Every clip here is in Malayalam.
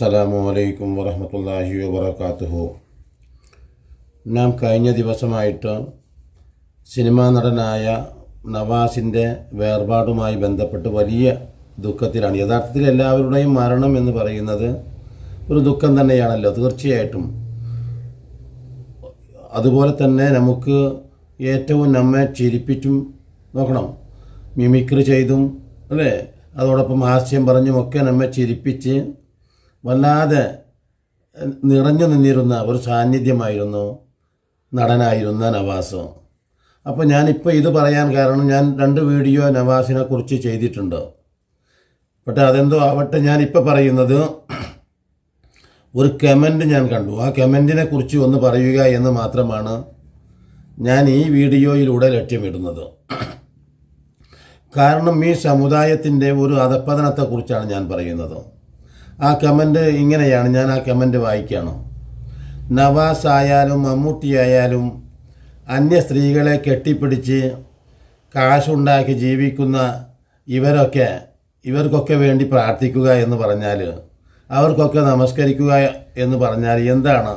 അസ്സലാമു അലൈക്കും വറഹമത്തല്ലാഹി വബർക്കാത്തുഹു നാം കഴിഞ്ഞ ദിവസമായിട്ട് സിനിമാ നടനായ നവാസിന്റെ വേർപാടുമായി ബന്ധപ്പെട്ട് വലിയ ദുഃഖത്തിലാണ്. യഥാർത്ഥത്തിൽ എല്ലാവരുടെയും മരണം എന്ന് പറയുന്നത് ഒരു ദുഃഖം തന്നെയാണല്ലോ തീർച്ചയായിട്ടും. അതുപോലെ തന്നെ നമുക്ക് ഏറ്റവും നമ്മെ ചിരിപ്പിച്ചും നോക്കണം. മിമിക്രി ചെയ്തും അല്ലേ? അതോടൊപ്പം ഹാസ്യം പറഞ്ഞുമൊക്കെ നമ്മെ ചിരിപ്പിച്ച് വല്ലാതെ നിറഞ്ഞു നിന്നിരുന്ന ഒരു സാന്നിധ്യമായിരുന്നു നടനായിരുന്ന നവാസ്. അപ്പോൾ ഞാനിപ്പോൾ ഇത് പറയാൻ കാരണം ഞാൻ രണ്ട് വീഡിയോ നവാസിനെ കുറിച്ച് ചെയ്തിട്ടുണ്ട്. പക്ഷേ അതെന്തോ ആവട്ടെ ഞാനിപ്പോൾ പറയുന്നത് ഒരു കമന്റ് ഞാൻ കണ്ടു. ആ കമന്റിനെ കുറിച്ച് ഒന്ന് പറയുക എന്ന് മാത്രമാണ് ഞാൻ ഈ വീഡിയോയിലൂടെ ലക്ഷ്യമിടുന്നത്. കാരണം ഈ സമുദായത്തിന്റെ ഒരു അധപ്പതനത്തെക്കുറിച്ചാണ് ഞാൻ പറയുന്നത്. ആ കമന്റ് ഇങ്ങനെയാണ് ഞാൻ ആ കമന്റ് വായിക്കുകയാണ്. നവാസ് ആയാലും അന്യ സ്ത്രീകളെ കെട്ടിപ്പിടിച്ച് കാശുണ്ടാക്കി ജീവിക്കുന്ന ഇവരൊക്കെ ഇവർക്കൊക്കെ വേണ്ടി പ്രാർത്ഥിക്കുക എന്ന് പറഞ്ഞാൽ അവർക്കൊക്കെ നമസ്കരിക്കുക എന്ന് പറഞ്ഞാൽ എന്താണ്?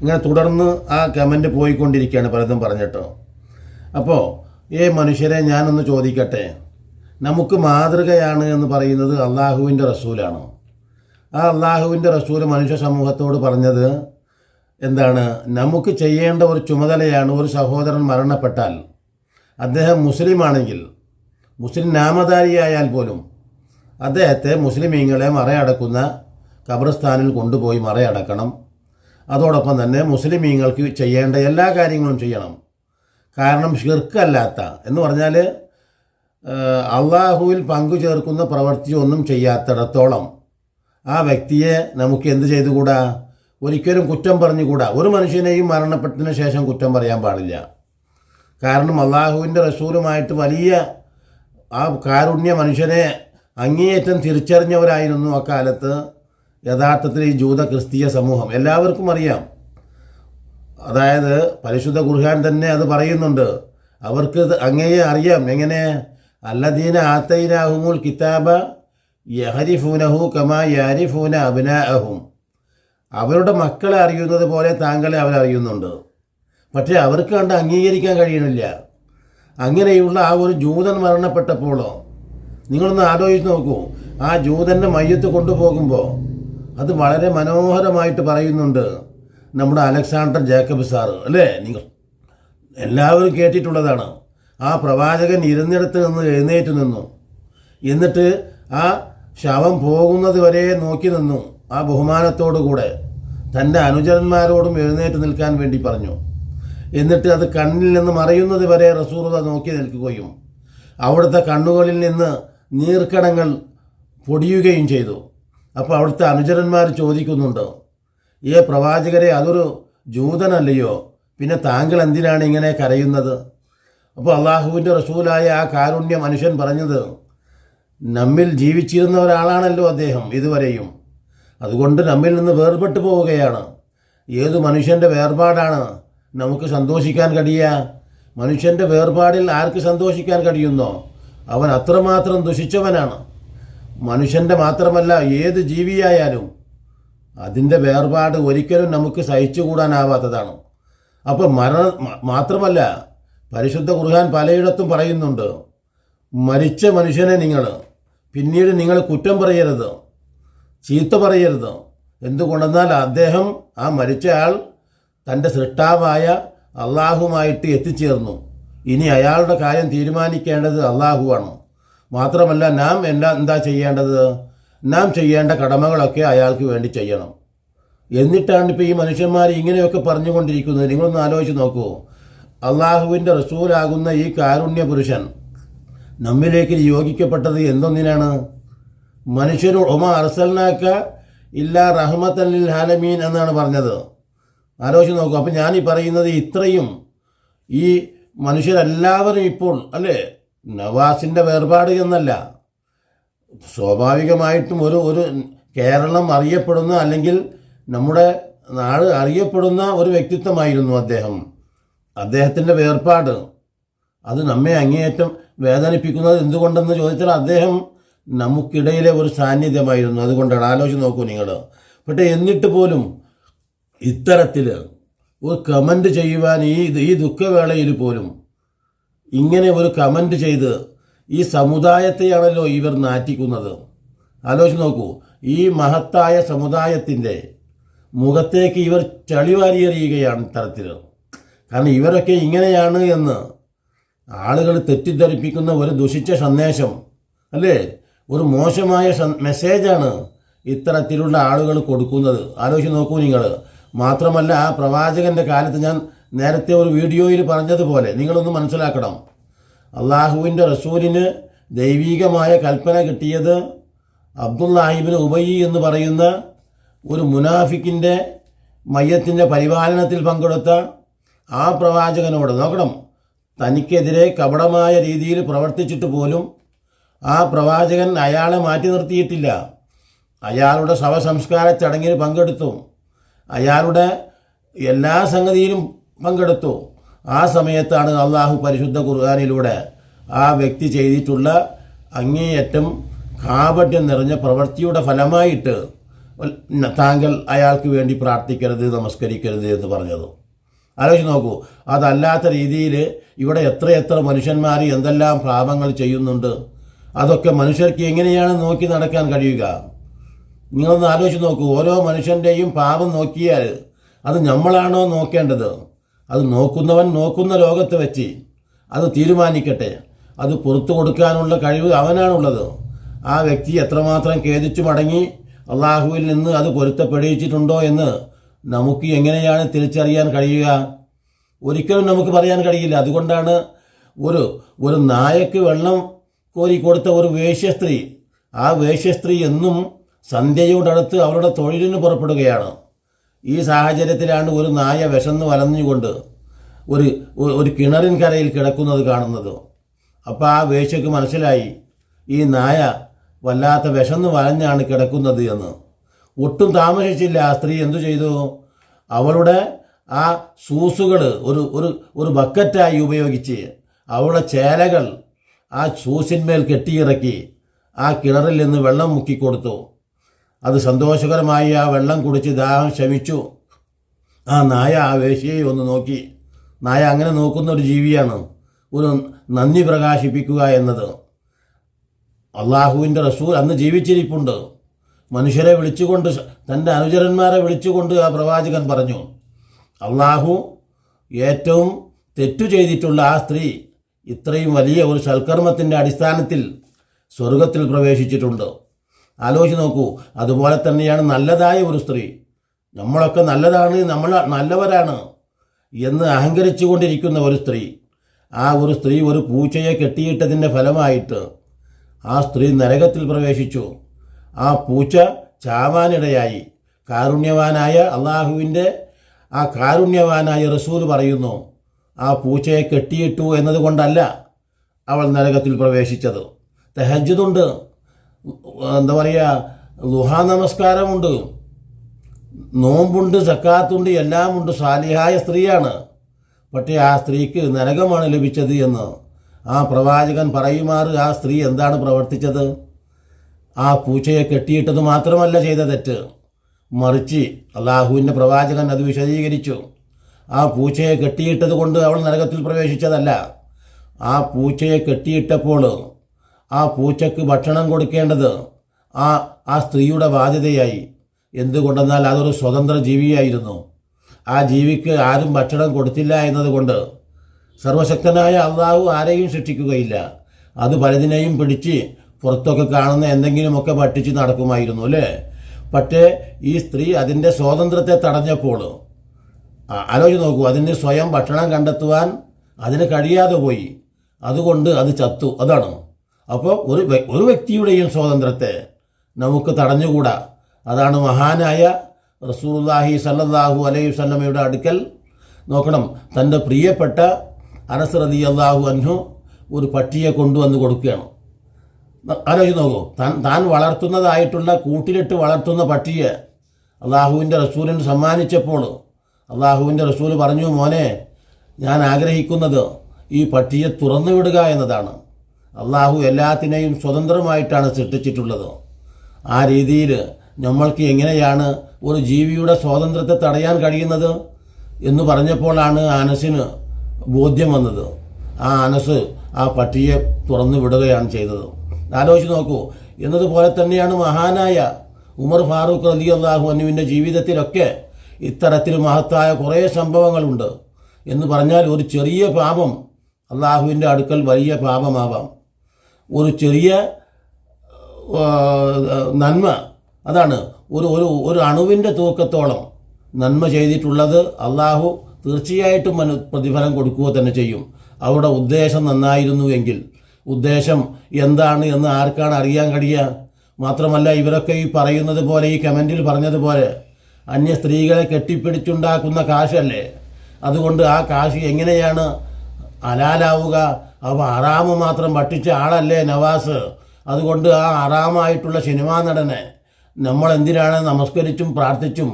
ഇങ്ങനെ തുടർന്ന് ആ കമന്റ് പോയിക്കൊണ്ടിരിക്കുകയാണ് പലതും പറഞ്ഞിട്ടോ. അപ്പോൾ ഏ മനുഷ്യരെ ഞാനൊന്ന് ചോദിക്കട്ടെ. നമുക്ക് മാതൃകയാണ് എന്ന് പറയുന്നത് അള്ളാഹുവിന്റെ റസൂലാണ്. ആ അള്ളാഹുവിന്റെ റസൂൽ മനുഷ്യ സമൂഹത്തോട് പറഞ്ഞത് എന്താണ്? നമുക്ക് ചെയ്യേണ്ട ഒരു ചുമതലയാണ് ഒരു സഹോദരൻ മരണപ്പെട്ടാൽ. അദ്ദേഹം മുസ്ലിമാണെങ്കിൽ മുസ്ലിം നാമധാരിയായാൽ പോലും അദ്ദേഹത്തെ മുസ്ലിമീങ്ങളെ മറയടക്കുന്ന ഖബർസ്ഥാനിൽ കൊണ്ടുപോയി മറയടക്കണം. അതോടൊപ്പം തന്നെ മുസ്ലിമീങ്ങൾക്ക് ചെയ്യേണ്ട എല്ലാ കാര്യങ്ങളും ചെയ്യണം. കാരണം ഷിർക്കല്ലാത്ത എന്ന് പറഞ്ഞാൽ അള്ളാഹുവിൽ പങ്കു ചേർക്കുന്ന പ്രവൃത്തി ഒന്നും ചെയ്യാത്തിടത്തോളം ആ വ്യക്തിയെ നമുക്ക് എന്ത് ചെയ്തുകൂടാ ഒരിക്കലും കുറ്റം പറഞ്ഞുകൂടാ ഒരു മനുഷ്യനെയും മരണപ്പെട്ടതിന് ശേഷം കുറ്റം പറയാൻ പാടില്ല. കാരണം അള്ളാഹുവിന്റെ റസൂലുമായിട്ട് വലിയ ആ കാരുണ്യ മനുഷ്യനെ അങ്ങേയറ്റം തിരിച്ചറിഞ്ഞവരായിരുന്നു അക്കാലത്ത് യഥാർത്ഥത്തിൽ ഈ ജൂത ക്രിസ്തീയ സമൂഹം. എല്ലാവർക്കും അറിയാം. അതായത് പരിശുദ്ധ ഖുർഹാൻ തന്നെ അത് പറയുന്നുണ്ട്. അവർക്ക് അങ്ങയെ അറിയാം. എങ്ങനെ? അല്ലദീന ആത്തൈനാഹുമുൽ കിതാബ യഹരിഫൂനഹു കമാ യാരിഫൂന അബിനാഅഹും. അവരുടെ മക്കളെ അറിയുന്നത് പോലെ താങ്കളെ അവരറിയുന്നുണ്ട് പക്ഷേ അവർക്ക് കണ്ട് അംഗീകരിക്കാൻ കഴിയണില്ല. അങ്ങനെയുള്ള ആ ഒരു ജൂതൻ മരണപ്പെട്ടപ്പോഴോ? നിങ്ങളൊന്ന് ആലോചിച്ച് നോക്കൂ. ആ ജൂതന്റെ മയ്യത്ത് കൊണ്ടുപോകുമ്പോൾ അത് വളരെ മനോഹരമായിട്ട് പറയുന്നുണ്ട് നമ്മുടെ അലക്സാണ്ടർ ജേക്കബ് സാറ്. അല്ലേ? നിങ്ങൾ എല്ലാവരും കേട്ടിട്ടുള്ളതാണ്. ആ പ്രവാചകൻ ഇരുന്നിടത്ത് നിന്ന് എഴുന്നേറ്റ് നിന്നു. എന്നിട്ട് ആ ശവം പോകുന്നത് വരെ നോക്കി നിന്നു. ആ ബഹുമാനത്തോടുകൂടെ തന്റെ അനുചരന്മാരോടും എഴുന്നേറ്റ് നിൽക്കാൻ വേണ്ടി പറഞ്ഞു. എന്നിട്ട് അത് കണ്ണിൽ നിന്ന് മറയുന്നത് വരെ റസൂറുത നോക്കി നിൽക്കുകയും അവിടുത്തെ കണ്ണുകളിൽ നിന്ന് നീർക്കടങ്ങൾ പൊടിയുകയും ചെയ്തു. അപ്പോൾ അവിടുത്തെ അനുചരന്മാർ ചോദിക്കുന്നുണ്ട് ഏ പ്രവാചകരെ അതൊരു ജൂതനല്ലയോ? പിന്നെ താങ്കൾ എന്തിനാണ് ഇങ്ങനെ കരയുന്നത്? അപ്പോൾ അള്ളാഹുവിന്റെ റസൂലായ ആ കാരുണ്യ മനുഷ്യൻ പറഞ്ഞത് നമ്മിൽ ജീവിച്ചിരുന്ന ഒരാളാണല്ലോ അദ്ദേഹം ഇതുവരെയും. അതുകൊണ്ട് നമ്മിൽ നിന്ന് വേർപെട്ടു പോവുകയാണ്. ഏത് മനുഷ്യന്റെ വേർപാടാണ് നമുക്ക് സന്തോഷിക്കാൻ കഴിയുക? മനുഷ്യന്റെ വേർപാടിൽ ആർക്ക് സന്തോഷിക്കാൻ കഴിയുന്നോ? അവൻ അത്രമാത്രം ദുഷിച്ചവനാണ്. മനുഷ്യന്റെ മാത്രമല്ല ഏത് ജീവിയായാലും അതിന്റെ വേർപാട് ഒരിക്കലും നമുക്ക് സഹിച്ചുകൂടാനാവാത്തതാണ്. അപ്പോൾ മരണ മാത്രമല്ല പരിശുദ്ധ കുർഹാൻ പലയിടത്തും പറയുന്നുണ്ട് മരിച്ച മനുഷ്യനെ നിങ്ങൾ പിന്നീട് നിങ്ങൾ കുറ്റം പറയരുത്. ചീത്ത പറയരുത്. എന്തുകൊണ്ടെന്നാൽ അദ്ദേഹം ആ മരിച്ച ആൾ തന്റെ സൃഷ്ടാവായ അള്ളാഹുമായിട്ട് എത്തിച്ചേർന്നു. ഇനി അയാളുടെ കാര്യം തീരുമാനിക്കേണ്ടത് അള്ളാഹുവാണ്. മാത്രമല്ല നാം എന്താ എന്താ ചെയ്യേണ്ടത്? നാം ചെയ്യേണ്ട കടമകളൊക്കെ അയാൾക്ക് വേണ്ടി ചെയ്യണം. എന്നിട്ടാണ് ഇപ്പോൾ ഈ മനുഷ്യന്മാർ ഇങ്ങനെയൊക്കെ പറഞ്ഞുകൊണ്ടിരിക്കുന്നത്. നിങ്ങളൊന്ന് ആലോചിച്ച് നോക്കൂ. അള്ളാഹുവിന്റെ റസൂലാകുന്ന ഈ കാരുണ്യ പുരുഷൻ നമ്മിലേക്ക് നിയോഗിക്കപ്പെട്ടത് എന്തൊന്നിനാണ്? മനുഷ്യരു ഒമ അർസൽനാക്ക ഇല്ല റഹ്മത്തല്ലിൽ ഹാലമീൻ എന്നാണ് പറഞ്ഞത്. ആലോചിച്ച് നോക്കൂ. അപ്പം ഞാൻ ഈ പറയുന്നത് ഇത്രയും ഈ മനുഷ്യരെല്ലാവരും ഇപ്പോൾ അല്ലേ? നവാസിന്റെ വേർപാട് എന്നല്ല. സ്വാഭാവികമായിട്ടും ഒരു ഒരു കേരളം അറിയപ്പെടുന്ന അല്ലെങ്കിൽ നമ്മുടെ നാട് അറിയപ്പെടുന്ന ഒരു വ്യക്തിത്വമായിരുന്നു അദ്ദേഹം. അദ്ദേഹത്തിന്റെ വേർപാട്. അത് നമ്മെ അങ്ങേയറ്റം വേദനിപ്പിക്കുന്നത് എന്തുകൊണ്ടെന്ന് ചോദിച്ചാൽ അദ്ദേഹം നമുക്കിടയിലെ ഒരു സാന്നിധ്യമായിരുന്നു. അതുകൊണ്ടാണ്. ആലോചിച്ച് നോക്കൂ നിങ്ങൾ. പക്ഷേ എന്നിട്ട് പോലും ഇത്തരത്തിൽ ഒരു കമന്റ് ചെയ്യുവാൻ ഈ ഈ ദുഃഖവേളയിൽ പോലും ഇങ്ങനെ ഒരു കമന്റ് ചെയ്ത് ഈ സമുദായത്തെയാണല്ലോ ഇവർ നാറ്റിക്കുന്നത്. ആലോചിച്ച് നോക്കൂ. ഈ മഹത്തായ സമുദായത്തിന്റെ മുഖത്തേക്ക് ഇവർ ചളിവാരിയെറിയുകയാണ് തരത്തിൽ കാരണം ഇവരൊക്കെ ഇങ്ങനെയാണ് എന്ന് ആളുകൾ തെറ്റിദ്ധരിപ്പിക്കുന്ന ഒരു ദുഷിച്ച സന്ദേശം അല്ലേ? ഒരു മോശമായ മെസ്സേജാണ് ഇത്തരത്തിലുള്ള ആളുകൾ കൊടുക്കുന്നത്. ആലോചിച്ച് നോക്കൂ നിങ്ങൾ. മാത്രമല്ല ആ പ്രവാചകന്റെ കാലത്ത് ഞാൻ നേരത്തെ ഒരു വീഡിയോയിൽ പറഞ്ഞതുപോലെ നിങ്ങളൊന്ന് മനസ്സിലാക്കണം. അള്ളാഹുവിന്റെ റസൂലിന് ദൈവീകമായ കൽപ്പന കിട്ടിയത് അബ്ദുല്ലാഹിബിന് ഉബയി എന്ന് പറയുന്ന ഒരു മുനാഫിക്കിന്റെ മയ്യത്തിന്റെ പരിപാലനത്തിൽ പങ്കെടുത്ത ആ പ്രവാചകനോട്. നോക്കണം. തനിക്കെതിരെ കപടമായ രീതിയിൽ പ്രവർത്തിച്ചിട്ട് പോലും ആ പ്രവാചകൻ അയാളെ മാറ്റി നിർത്തിയിട്ടില്ല. അയാളുടെ ശവസംസ്കാര ചടങ്ങിൽ പങ്കെടുത്തു. അയാളുടെ എല്ലാ സംഗതിയിലും പങ്കെടുത്തു. ആ സമയത്താണ് അള്ളാഹു പരിശുദ്ധ ഖുർആാനിലൂടെ ആ വ്യക്തി ചെയ്തിട്ടുള്ള അങ്ങേയറ്റം കാപട്യം നിറഞ്ഞ പ്രവൃത്തിയുടെ ഫലമായിട്ട് താങ്കൾ അയാൾക്ക് വേണ്ടി പ്രാർത്ഥിക്കരുത് നമസ്കരിക്കരുത് എന്ന് പറഞ്ഞത്. ആലോചിച്ച് നോക്കൂ. അതല്ലാത്ത രീതിയിൽ ഇവിടെ എത്ര എത്ര മനുഷ്യന്മാർ എന്തെല്ലാം പാപങ്ങൾ ചെയ്യുന്നുണ്ട്. അതൊക്കെ മനുഷ്യർക്ക് എങ്ങനെയാണ് നോക്കി നടക്കാൻ കഴിയുക? നിങ്ങളൊന്ന് ആലോചിച്ച് നോക്കൂ. ഓരോ മനുഷ്യന്റെയും പാപം നോക്കിയാൽ അത് നമ്മളാണോ നോക്കേണ്ടത്? അത് നോക്കുന്നവൻ നോക്കുന്ന ലോകത്ത് വെച്ച് അത് തീരുമാനിക്കട്ടെ. അത് പുറത്തു കൊടുക്കാനുള്ള കഴിവ് അവനാണുള്ളത്. ആ വ്യക്തി എത്രമാത്രം ഖേദിച്ചു മടങ്ങി അള്ളാഹുവിൽ നിന്ന് അത് പൊരുത്തപ്പെടുവിച്ചിട്ടുണ്ടോ എന്ന് നമുക്ക് എങ്ങനെയാണ് തിരിച്ചറിയാൻ കഴിയുക? ഒരിക്കലും നമുക്ക് പറയാൻ കഴിയില്ല. അതുകൊണ്ടാണ് ഒരു ഒരു നായക്ക് വെള്ളം കോരി കൊടുത്ത ഒരു വേശ്യസ്ത്രീ ആ വേശ്യസ്ത്രീ എന്നും സന്ധ്യയോടടുത്ത് അവരുടെ തൊഴിലിന് പുറപ്പെടുകയാണ്. ഈ സാഹചര്യത്തിലാണ് ഒരു നായ വിശന്ന് വലഞ്ഞുകൊണ്ട് ഒരു ഒരു കിണറിൻ കരയിൽ കിടക്കുന്നത് കാണുന്നത്. അപ്പോൾ ആ വേശ്യക്ക് മനസ്സിലായി ഈ നായ വല്ലാത്ത വിശന്ന് വലഞ്ഞാണ് കിടക്കുന്നത് എന്ന്. ഒട്ടും താമസിച്ചില്ല. ആ സ്ത്രീ എന്തു ചെയ്തു? അവളുടെ ആ സൂസുകൾ ഒരു ഒരു ഒരു ബക്കറ്റായി ഉപയോഗിച്ച് അവളുടെ ചേലകൾ ആ സൂസിന്മേൽ കെട്ടിയിറക്കി ആ കിണറിൽ നിന്ന് വെള്ളം മുക്കിക്കൊടുത്തു അത് സന്തോഷകരമായി ആ വെള്ളം കുടിച്ച് ദാഹം ശമിച്ചു. ആ നായ ആ വേശ്യയെ ഒന്ന് നോക്കി. നായ അങ്ങനെ നോക്കുന്ന ഒരു ജീവിയാണ്. ഒരു നന്ദി പ്രകാശിപ്പിക്കുക എന്നത്. അള്ളാഹുവിന്റെ റസൂൽ അന്ന് ജീവിച്ചിരിപ്പുണ്ട്. മനുഷ്യരെ വിളിച്ചുകൊണ്ട് തന്റെ അനുചരന്മാരെ വിളിച്ചുകൊണ്ട് ആ പ്രവാചകൻ പറഞ്ഞു അള്ളാഹു ഏറ്റവും തെറ്റു ചെയ്തിട്ടുള്ള ആ സ്ത്രീ ഇത്രയും വലിയ ഒരു സൽക്കർമ്മത്തിന്റെ അടിസ്ഥാനത്തിൽ സ്വർഗത്തിൽ പ്രവേശിച്ചിട്ടുണ്ട്. ആലോചിച്ച് നോക്കൂ അതുപോലെ തന്നെയാണ് നല്ലതായ ഒരു സ്ത്രീ. നമ്മളൊക്കെ നല്ലതാണ് നമ്മൾ നല്ലവരാണ് എന്ന് അഹങ്കരിച്ചു കൊണ്ടിരിക്കുന്ന ഒരു സ്ത്രീ. ആ ഒരു സ്ത്രീ ഒരു പൂച്ചയെ കെട്ടിയിട്ടതിന്റെ ഫലമായിട്ട് ആ സ്ത്രീ നരകത്തിൽ പ്രവേശിച്ചു. ആ പൂച്ച ചാവാനിടയായി. കാരുണ്യവാനായ അള്ളാഹുവിന്റെ ആ കാരുണ്യവാനായ റസൂൽ പറയുന്നു ആ പൂച്ചയെ കെട്ടിയിട്ടു എന്നതുകൊണ്ടല്ല അവൾ നരകത്തിൽ പ്രവേശിച്ചത്. തെഹജുദുണ്ട് എന്താ പറയുക ലുഹാ നമസ്കാരമുണ്ട്. നോമ്പുണ്ട് സക്കാത്തുണ്ട് എല്ലാമുണ്ട്. സാലിഹായ സ്ത്രീയാണ്. പക്ഷേ ആ സ്ത്രീക്ക് നരകമാണ് ലഭിച്ചത് എന്ന് ആ പ്രവാചകൻ പറയുമാറ് ആ സ്ത്രീ എന്താണ് പ്രവർത്തിച്ചത്? ആ പൂച്ചയെ കെട്ടിയിട്ടത് മാത്രമല്ല ചെയ്ത തെറ്റ്. മറിച്ച് അള്ളാഹുവിന്റെ പ്രവാചകൻ അത് വിശദീകരിച്ചു. ആ പൂച്ചയെ കെട്ടിയിട്ടത് കൊണ്ട് അവൾ നരകത്തിൽ പ്രവേശിച്ചതല്ല. ആ പൂച്ചയെ കെട്ടിയിട്ടപ്പോൾ ആ പൂച്ചയ്ക്ക് ഭക്ഷണം കൊടുക്കേണ്ടത് ആ ആ സ്ത്രീയുടെ ബാധ്യതയായി. എന്തുകൊണ്ടെന്നാൽ അതൊരു സ്വതന്ത്ര ജീവിയായിരുന്നു. ആ ജീവിക്ക് ആരും ഭക്ഷണം കൊടുത്തില്ല എന്നതുകൊണ്ട് സർവശക്തനായ അള്ളാഹു ആരെയും ശിക്ഷിക്കുകയില്ല. അത് പലതിനെയും പിടിച്ച് പുറത്തൊക്കെ കാണുന്ന എന്തെങ്കിലുമൊക്കെ പട്ടിച്ച് നടക്കുമായിരുന്നു അല്ലേ? പക്ഷേ ഈ സ്ത്രീ അതിന്റെ സ്വാതന്ത്ര്യത്തെ തടഞ്ഞപ്പോൾ ആലോചിച്ച് നോക്കൂ അതിന് സ്വയം ഭക്ഷണം കണ്ടെത്തുവാൻ അതിന് കഴിയാതെ പോയി. അതുകൊണ്ട് അത് ചത്തു. അതാണ്. അപ്പോൾ ഒരു ഒരു വ്യക്തിയുടെയും സ്വാതന്ത്ര്യത്തെ നമുക്ക് തടഞ്ഞുകൂടാ. അതാണ് മഹാനായ റസൂലുള്ളാഹി സല്ലാഹു അലൈഹി വസല്ലമയുടെ അടുക്കൽ. നോക്കണം തന്റെ പ്രിയപ്പെട്ട അനസ് റതി അള്ളാഹു അൻഹു ഒരു പട്ടിയെ കൊണ്ടുവന്ന് കൊടുക്കുകയാണ്. ആലോചിച്ച് നോക്കൂ. താൻ താൻ വളർത്തുന്നതായിട്ടുള്ള കൂട്ടിലിട്ട് വളർത്തുന്ന പട്ടിയെ അള്ളാഹുവിന്റെ റസൂലിന് സമ്മാനിച്ചപ്പോൾ അള്ളാഹുവിന്റെ റസൂൽ പറഞ്ഞു മോനെ ഞാൻ ആഗ്രഹിക്കുന്നത് ഈ പട്ടിയെ തുറന്നു വിടുക എന്നതാണ്. അള്ളാഹു എല്ലാത്തിനെയും സ്വതന്ത്രമായിട്ടാണ് സൃഷ്ടിച്ചിട്ടുള്ളത്. ആ രീതിയിൽ നമ്മൾക്ക് എങ്ങനെയാണ് ഒരു ജീവിയുടെ സ്വാതന്ത്ര്യത്തെ തടയാൻ കഴിയുന്നത്? എന്ന് പറഞ്ഞപ്പോഴാണ് അനസിന് ബോധ്യം വന്നത്. ആ അനസ് ആ പട്ടിയെ തുറന്നു വിടുകയാണ് ചെയ്തത്. ആലോചിച്ച് നോക്കൂ. എന്നതുപോലെ തന്നെയാണ് മഹാനായ ഉമർ ഫാറൂഖ് റലി അള്ളാഹു അനുവിന്റെ ജീവിതത്തിലൊക്കെ ഇത്തരത്തിൽ മഹത്തായ കുറേ സംഭവങ്ങളുണ്ട്. എന്ന് പറഞ്ഞാൽ ഒരു ചെറിയ പാപം അള്ളാഹുവിന്റെ അടുക്കൽ വലിയ പാപമാവാം. ഒരു ചെറിയ നന്മ. അതാണ്. ഒരു ഒരു ഒരു അണുവിന്റെ തൂക്കത്തോളം നന്മ ചെയ്തിട്ടുള്ളത് അള്ളാഹു തീർച്ചയായിട്ടും പ്രതിഫലം കൊടുക്കുക തന്നെ ചെയ്യും. അവരുടെ ഉദ്ദേശം നന്നായിരുന്നു എങ്കിൽ ഉദ്ദേശം എന്താണ് എന്ന് ആർക്കാണ് അറിയാൻ കഴിയുക? മാത്രമല്ല ഇവരൊക്കെ ഈ പറയുന്നത് പോലെ ഈ കമന്റിൽ പറഞ്ഞതുപോലെ അന്യ സ്ത്രീകളെ കെട്ടിപ്പിടിച്ചുണ്ടാക്കുന്ന കാശല്ലേ? അതുകൊണ്ട് ആ കാശ് എങ്ങനെയാണ് അലാലാവുക? അപ്പോൾ അറാമ് മാത്രം പട്ടിച്ച ആളല്ലേ നവാസ്? അതുകൊണ്ട് ആ അറാമായിട്ടുള്ള സിനിമാ നടനെ നമ്മൾ എന്തിനാണ് നമസ്കരിച്ചും പ്രാർത്ഥിച്ചും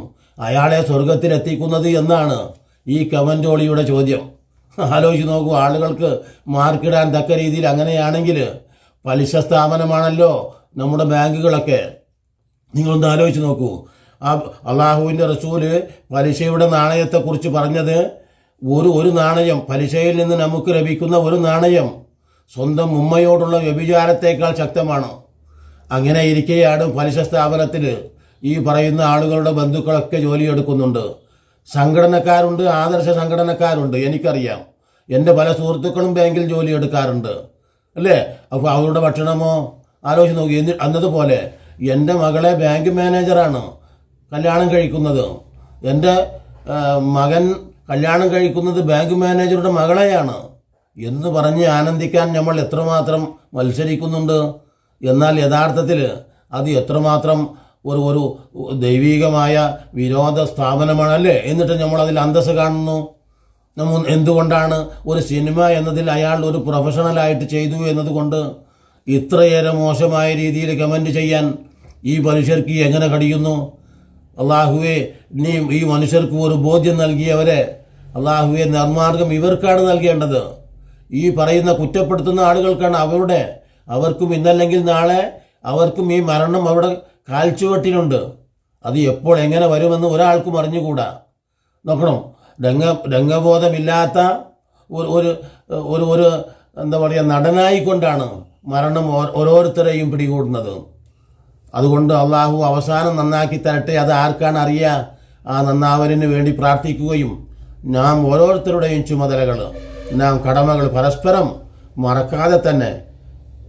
അയാളെ സ്വർഗത്തിലെത്തിക്കുന്നത് എന്നാണ് ഈ കമന്റോളിയുടെ ചോദ്യം. ആലോചിച്ച് നോക്കൂ ആളുകൾക്ക് മാർക്കിടാൻ തക്ക രീതിയിൽ അങ്ങനെയാണെങ്കിൽ പലിശ സ്ഥാപനമാണല്ലോ നമ്മുടെ ബാങ്കുകളൊക്കെ. നിങ്ങളൊന്ന് ആലോചിച്ച് നോക്കൂ. ആ അള്ളാഹുവിന്റെ റസൂൽ പലിശയുടെ നാണയത്തെക്കുറിച്ച് പറഞ്ഞത് ഒരു ഒരു നാണയം പലിശയിൽ നിന്ന് നമുക്ക് ലഭിക്കുന്ന ഒരു നാണയം സ്വന്തം ഉമ്മയോടുള്ള വ്യഭിചാരത്തേക്കാൾ ശക്തമാണ്. അങ്ങനെ ഇരിക്കെയാണ് പലിശ സ്ഥാപനത്തിൽ ഈ പറയുന്ന ആളുകളുടെ ബന്ധുക്കളൊക്കെ ജോലിയെടുക്കുന്നുണ്ട് സംഘടനക്കാരുണ്ട് ആദർശ സംഘടനക്കാരുണ്ട് എനിക്കറിയാം. എന്റെ പല സുഹൃത്തുക്കളും ബാങ്കിൽ ജോലി എടുക്കാറുണ്ട്. അല്ലേ? അപ്പോൾ അവരുടെ ഭക്ഷണമോ? ആലോചിച്ച് നോക്കി. എന്നി അന്നതുപോലെ എന്റെ മകളെ ബാങ്ക് മാനേജറാണ് കല്യാണം കഴിക്കുന്നത്. എന്റെ മകൻ കല്യാണം കഴിക്കുന്നത് ബാങ്ക് മാനേജറുടെ മകളെയാണ്. എന്ന് പറഞ്ഞ് ആനന്ദിക്കാൻ നമ്മൾ എത്രമാത്രം മത്സരിക്കുന്നുണ്ട്? എന്നാൽ യഥാർത്ഥത്തിൽ അത് എത്രമാത്രം ഒരു ഒരു ദൈവീകമായ വിരോധ സ്ഥാപനമാണല്ലേ എന്നിട്ട് നമ്മൾ അതിൽ അന്തസ് കാണുന്നു. നമ്മൾ എന്തുകൊണ്ടാണ് ഒരു സിനിമ എന്നതിൽ അയാൾ ഒരു പ്രൊഫഷണലായിട്ട് ചെയ്തു എന്നതുകൊണ്ട് ഇത്രയേറെ മോശമായ രീതിയിൽ കമന്റ് ചെയ്യാൻ ഈ മനുഷ്യർക്ക് എങ്ങനെ കഴിയുന്നു? അള്ളാഹുവെ നീ ഈ മനുഷ്യർക്ക് ഒരു ബോധ്യം നൽകിയവരെ അള്ളാഹുവെ നിർമാർഗം ഇവർക്കാണ് നൽകേണ്ടത്. ഈ പറയുന്ന കുറ്റപ്പെടുത്തുന്ന ആളുകൾക്കാണ് അവരുടെ അവർക്കും ഇന്നല്ലെങ്കിൽ നാളെ അവർക്കും ഈ മരണം അവിടെ കാൽച്ചുവട്ടിലുണ്ട്. അത് എപ്പോൾ എങ്ങനെ വരുമെന്ന് ഒരാൾക്കും അറിഞ്ഞുകൂടാ. നോക്കണം? രംഗ രംഗബോധമില്ലാത്ത ഒരു ഒരു ഒരു എന്താ പറയുക നടനായിക്കൊണ്ടാണ് മരണം ഓരോരുത്തരെയും പിടികൂടുന്നത്. അതുകൊണ്ട് അള്ളാഹു അവസാനം നന്നാക്കി തരട്ടെ. അത് ആർക്കാണ് അറിയുക ആ നന്നാവലിന് വേണ്ടി പ്രാർത്ഥിക്കുകയും നാം ഓരോരുത്തരുടെയും ചുമതലകൾ നാം കടമകൾ പരസ്പരം മറക്കാതെ തന്നെ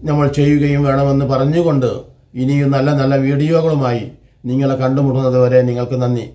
നമ്മൾ ചെയ്യുകയും വേണമെന്ന് പറഞ്ഞുകൊണ്ട് ഇനിയും നല്ല നല്ല വീഡിയോകളുമായി നിങ്ങളെ കണ്ടുമുട്ടുന്നത് വരെ നിങ്ങൾക്ക് നന്ദി.